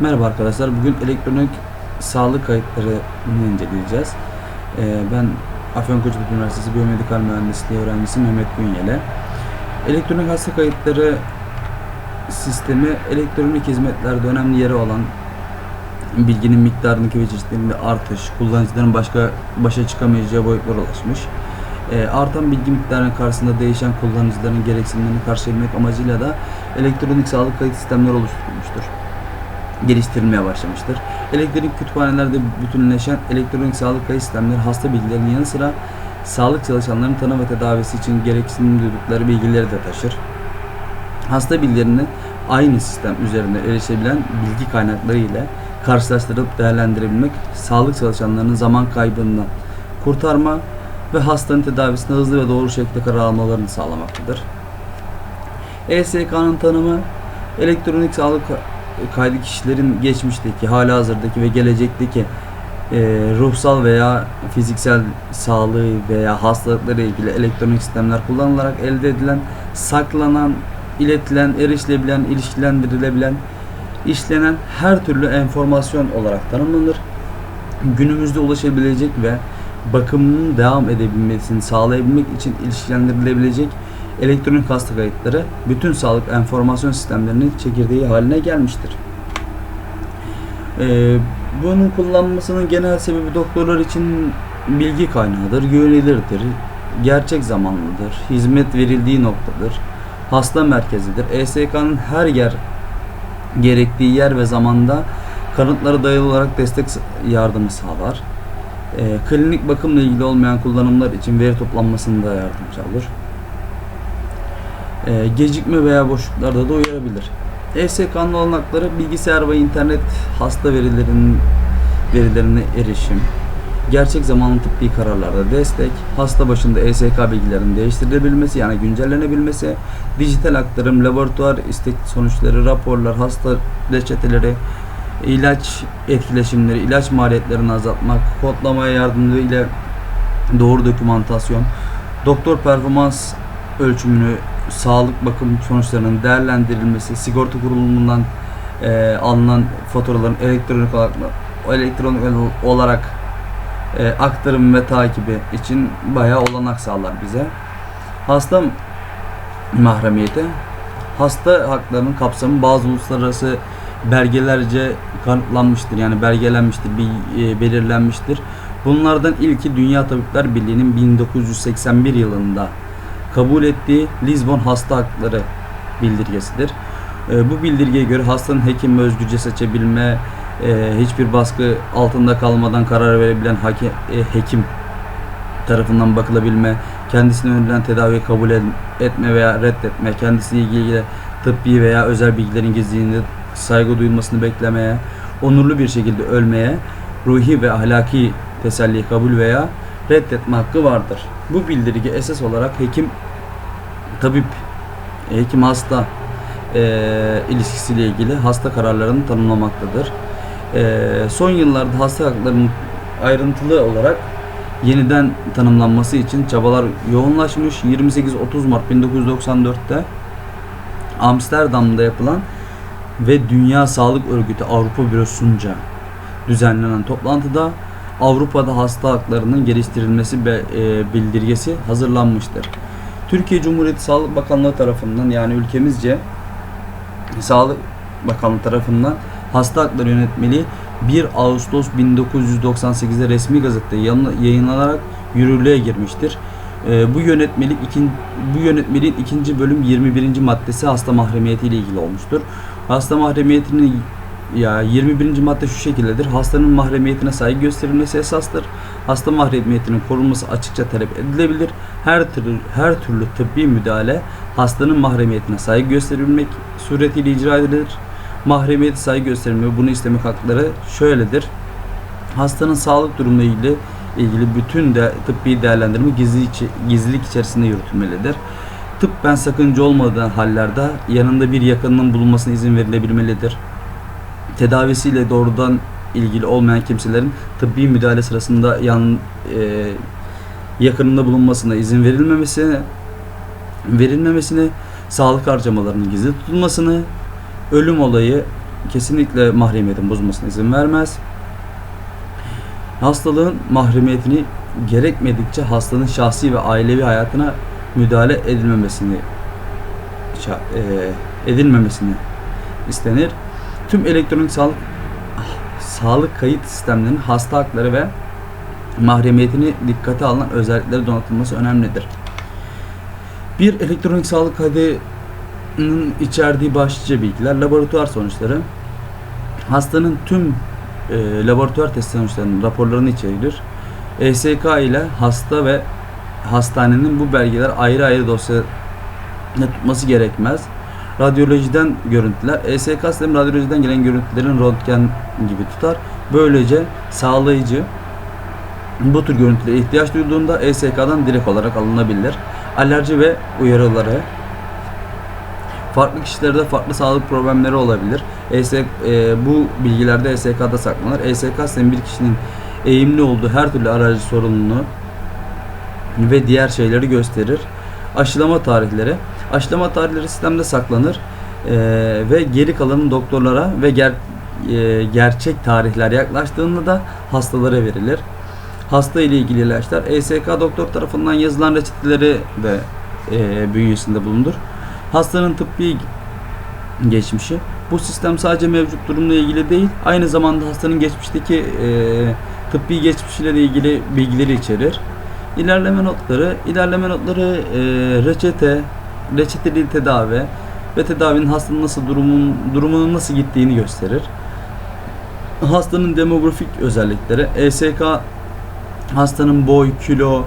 Merhaba arkadaşlar. Bugün elektronik sağlık kayıtlarını inceleyeceğiz. Ee, ben Afyonkarahisar Üniversitesi Biyomedikal Mühendisliği öğrencisi Mehmet Günyeli. Elektronik hasta kayıtları sistemi elektronik hizmetlerde önemli yeri olan bilginin miktarındaki ve çeşitlerinde artış, kullanıcıların başka başa çıkamayacağı boyutlara ulaşmış. Ee, artan bilgi miktarının karşısında değişen kullanıcıların gereksinimlerini karşılayabilmek amacıyla da elektronik sağlık kayıt sistemleri oluşturulmuştur geliştirilmeye başlamıştır. Elektronik kütüphanelerde bütünleşen elektronik sağlık kayıt sistemleri hasta bilgilerinin yanı sıra sağlık çalışanlarının tanı ve tedavisi için gereksinim duydukları bilgileri de taşır. Hasta bilgilerini aynı sistem üzerinde erişebilen bilgi kaynakları ile karşılaştırıp değerlendirebilmek, sağlık çalışanlarının zaman kaybından kurtarma ve hastanın tedavisinde hızlı ve doğru şekilde karar almalarını sağlamaktadır. ESK'nın tanımı elektronik sağlık kaydı kişilerin geçmişteki, hala hazırdaki ve gelecekteki e, ruhsal veya fiziksel sağlığı veya hastalıkları ilgili elektronik sistemler kullanılarak elde edilen, saklanan, iletilen, erişilebilen, ilişkilendirilebilen, işlenen her türlü enformasyon olarak tanımlanır. Günümüzde ulaşabilecek ve bakımının devam edebilmesini sağlayabilmek için ilişkilendirilebilecek elektronik hasta kayıtları bütün sağlık enformasyon sistemlerinin çekirdeği haline gelmiştir. Ee, bunun kullanmasının genel sebebi doktorlar için bilgi kaynağıdır, güvenilirdir, gerçek zamanlıdır, hizmet verildiği noktadır, hasta merkezidir. ESK'nın her yer gerektiği yer ve zamanda kanıtlara dayalı olarak destek yardımı sağlar. E, klinik bakımla ilgili olmayan kullanımlar için veri toplanmasında yardımcı olur. E, gecikme veya boşluklarda da uyarabilir. ESK'nın olanakları bilgisayar ve internet hasta verilerinin verilerine erişim, gerçek zamanlı tıbbi kararlarda destek, hasta başında ESK bilgilerinin değiştirilebilmesi yani güncellenebilmesi, dijital aktarım, laboratuvar istek sonuçları, raporlar, hasta reçeteleri, ilaç etkileşimleri, ilaç maliyetlerini azaltmak, kodlamaya yardımcı ile doğru dokümantasyon, doktor performans ölçümünü, sağlık bakım sonuçlarının değerlendirilmesi, sigorta kurulumundan e, alınan faturaların elektronik olarak elektronik olarak e, aktarım ve takibi için bayağı olanak sağlar bize. Hasta mahremiyeti hasta haklarının kapsamı bazı uluslararası belgelerce kanıtlanmıştır. Yani belgelenmiştir, e, belirlenmiştir. Bunlardan ilki Dünya Tabipler Birliği'nin 1981 yılında kabul ettiği Lisbon Hasta Hakları bildirgesidir. E, bu bildirgeye göre hastanın hekim özgürce seçebilme, e, hiçbir baskı altında kalmadan karar verebilen e, hekim tarafından bakılabilme, kendisine önerilen tedaviyi kabul etme veya reddetme, kendisiyle ilgili tıbbi veya özel bilgilerin gizliliğini saygı duyulmasını beklemeye, onurlu bir şekilde ölmeye, ruhi ve ahlaki teselli kabul veya reddetme hakkı vardır. Bu bildirge esas olarak hekim, tabip, hekim hasta e, ilişkisiyle ilgili hasta kararlarını tanımlamaktadır. E, son yıllarda hasta haklarının ayrıntılı olarak yeniden tanımlanması için çabalar yoğunlaşmış. 28-30 Mart 1994'te Amsterdam'da yapılan ve Dünya Sağlık Örgütü Avrupa Bürosu'nca düzenlenen toplantıda Avrupa'da hasta haklarının geliştirilmesi e, bildirgesi hazırlanmıştır. Türkiye Cumhuriyeti Sağlık Bakanlığı tarafından yani ülkemizce Sağlık Bakanlığı tarafından hasta hakları yönetmeliği 1 Ağustos 1998'de resmi gazetede yayınlanarak yürürlüğe girmiştir. E, bu yönetmelik bu yönetmeliğin ikinci bölüm 21. maddesi hasta mahremiyeti ile ilgili olmuştur. Hasta mahremiyetinin ya 21. madde şu şekildedir. Hastanın mahremiyetine saygı gösterilmesi esastır. Hasta mahremiyetinin korunması açıkça talep edilebilir. Her türlü her türlü tıbbi müdahale hastanın mahremiyetine saygı gösterilmek suretiyle icra edilir. Mahremiyete saygı gösterilme bunu istemek hakları şöyledir. Hastanın sağlık durumuyla ilgili ilgili bütün de tıbbi değerlendirme gizli gizlilik içerisinde yürütülmelidir. Tıbben sakınca olmadığı hallerde yanında bir yakınının bulunmasına izin verilebilmelidir. Tedavisiyle doğrudan ilgili olmayan kimselerin tıbbi müdahale sırasında yan e, yakınında bulunmasına izin verilmemesi verilmemesini, sağlık harcamalarının gizli tutulmasını, ölüm olayı kesinlikle mahremiyetin bozulmasına izin vermez. Hastalığın mahremiyetini gerekmedikçe hastanın şahsi ve ailevi hayatına müdahale edilmemesini e, edilmemesini istenir. Tüm elektronik sağlık sağlık kayıt sistemlerinin hasta hakları ve mahremiyetini dikkate alınan özellikleri donatılması önemlidir. Bir elektronik sağlık kaydının içerdiği başlıca bilgiler, laboratuvar sonuçları, hastanın tüm e, laboratuvar test sonuçlarının raporlarını içerir. ESK ile hasta ve hastanenin bu belgeler ayrı ayrı dosyada tutması gerekmez. Radyolojiden görüntüler, ESK sistemi radyolojiden gelen görüntülerin röntgen gibi tutar. Böylece sağlayıcı bu tür görüntülere ihtiyaç duyulduğunda ESK'dan direkt olarak alınabilir. Alerji ve uyarıları Farklı kişilerde farklı sağlık problemleri olabilir. ESK, e, bu bilgilerde ESK'da saklanır. ESK sistemi bir kişinin eğimli olduğu her türlü alerji sorununu ve diğer şeyleri gösterir. Aşılama tarihleri. Aşılama tarihleri sistemde saklanır. E, ve geri kalanın doktorlara ve ger, e, gerçek tarihler yaklaştığında da hastalara verilir. Hasta ile ilgili ilaçlar ESK doktor tarafından yazılan reçeteleri de e, bünyesinde bulunur. Hastanın tıbbi geçmişi. Bu sistem sadece mevcut durumla ilgili değil, aynı zamanda hastanın geçmişteki e, tıbbi geçmişiyle ilgili bilgileri içerir. İlerleme notları, ilerleme notları e, reçete, reçeteli tedavi ve tedavinin hastanın nasıl durumun durumunun nasıl gittiğini gösterir. Hastanın demografik özellikleri, ESK hastanın boy, kilo,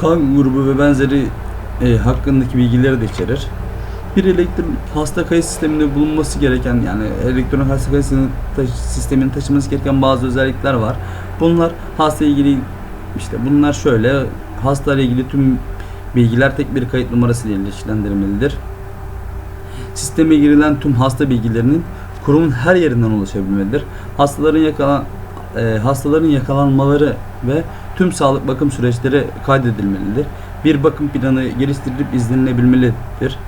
kan grubu ve benzeri e, hakkındaki bilgileri de içerir. Bir elektron hasta kayıt sisteminde bulunması gereken yani elektronik hasta kayıt sistemi- sisteminin taşıması gereken bazı özellikler var. Bunlar hasta ilgili işte bunlar şöyle hasta ile ilgili tüm bilgiler tek bir kayıt numarası ile ilişkilendirilmelidir. Sisteme girilen tüm hasta bilgilerinin kurumun her yerinden ulaşabilmelidir. Hastaların yakalan e, hastaların yakalanmaları ve tüm sağlık bakım süreçleri kaydedilmelidir. Bir bakım planı geliştirilip izlenilebilmelidir.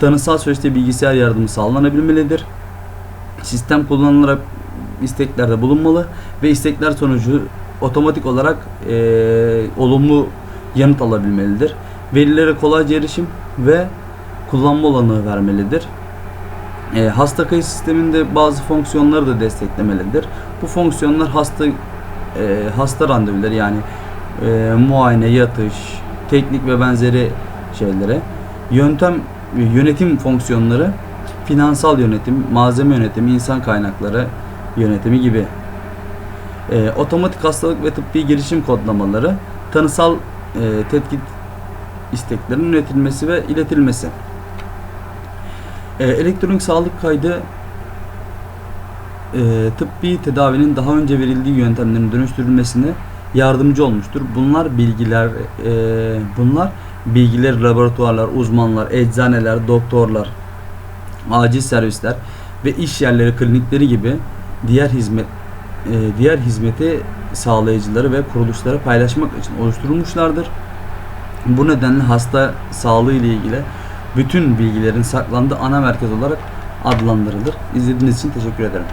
Tanısal süreçte bilgisayar yardımı sağlanabilmelidir. Sistem kullanılarak isteklerde bulunmalı ve istekler sonucu otomatik olarak e, olumlu yanıt alabilmelidir. Verilere kolayca erişim ve kullanma olanağı vermelidir. E, hasta kayıt sisteminde bazı fonksiyonları da desteklemelidir. Bu fonksiyonlar hasta e, hasta randevuları yani e, muayene, yatış, teknik ve benzeri şeylere yöntem yönetim fonksiyonları finansal yönetim, malzeme yönetimi, insan kaynakları yönetimi gibi e, otomatik hastalık ve tıbbi girişim kodlamaları, tanısal e, tetkik isteklerinin üretilmesi ve iletilmesi. E, elektronik sağlık kaydı e, tıbbi tedavinin daha önce verildiği yöntemlerin dönüştürülmesine yardımcı olmuştur. Bunlar bilgiler, e, bunlar bilgiler laboratuvarlar, uzmanlar, eczaneler, doktorlar, acil servisler ve iş yerleri, klinikleri gibi diğer hizmet e, diğer hizmeti sağlayıcıları ve kuruluşları paylaşmak için oluşturulmuşlardır. Bu nedenle hasta sağlığı ile ilgili bütün bilgilerin saklandığı ana merkez olarak adlandırılır. İzlediğiniz için teşekkür ederim.